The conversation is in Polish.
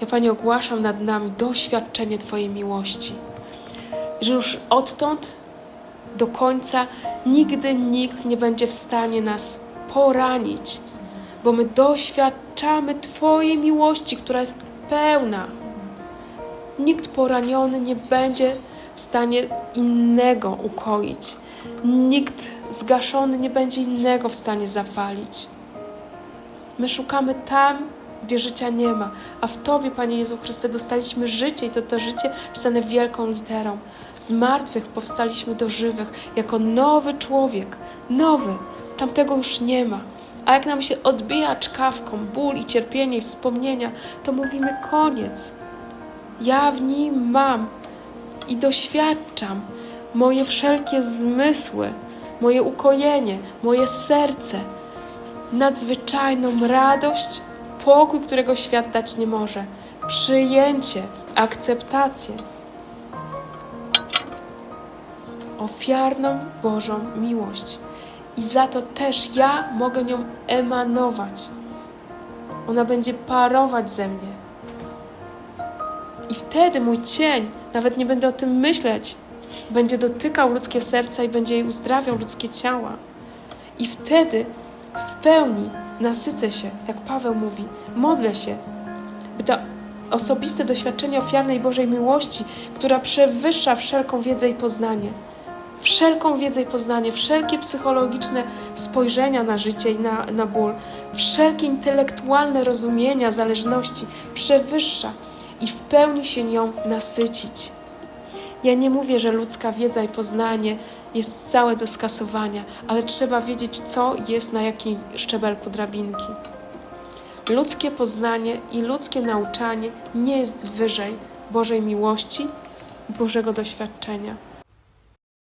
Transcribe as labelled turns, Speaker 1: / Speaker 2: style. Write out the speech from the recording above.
Speaker 1: Ja, Panie, ogłaszam nad nami doświadczenie Twojej miłości. Że już odtąd do końca nigdy nikt nie będzie w stanie nas poranić, bo my doświadczamy Twojej miłości, która jest pełna. Nikt poraniony nie będzie w stanie innego ukoić. Nikt zgaszony nie będzie innego w stanie zapalić. My szukamy tam, gdzie życia nie ma, a w Tobie, Panie Jezu Chryste, dostaliśmy życie i to to życie pisane wielką literą. Z martwych powstaliśmy do żywych, jako nowy człowiek, nowy. Tamtego już nie ma. A jak nam się odbija czkawką ból i cierpienie i wspomnienia, to mówimy koniec. Ja w nim mam i doświadczam moje wszelkie zmysły, moje ukojenie, moje serce, nadzwyczajną radość, pokój, którego świat dać nie może, przyjęcie, akceptację, ofiarną Bożą miłość. I za to też ja mogę nią emanować. Ona będzie parować ze mnie. I wtedy mój cień, nawet nie będę o tym myśleć, będzie dotykał ludzkie serca i będzie uzdrawiał ludzkie ciała. I wtedy w pełni nasycę się, jak Paweł mówi, modlę się, by to osobiste doświadczenie ofiarnej Bożej miłości, która przewyższa wszelką wiedzę i poznanie, wszelką wiedzę i poznanie, wszelkie psychologiczne spojrzenia na życie i na, na ból, wszelkie intelektualne rozumienia zależności, przewyższa i w pełni się nią nasycić. Ja nie mówię, że ludzka wiedza i poznanie jest całe do skasowania, ale trzeba wiedzieć, co jest na jakim szczebelku drabinki. Ludzkie poznanie i ludzkie nauczanie nie jest wyżej Bożej miłości i Bożego doświadczenia.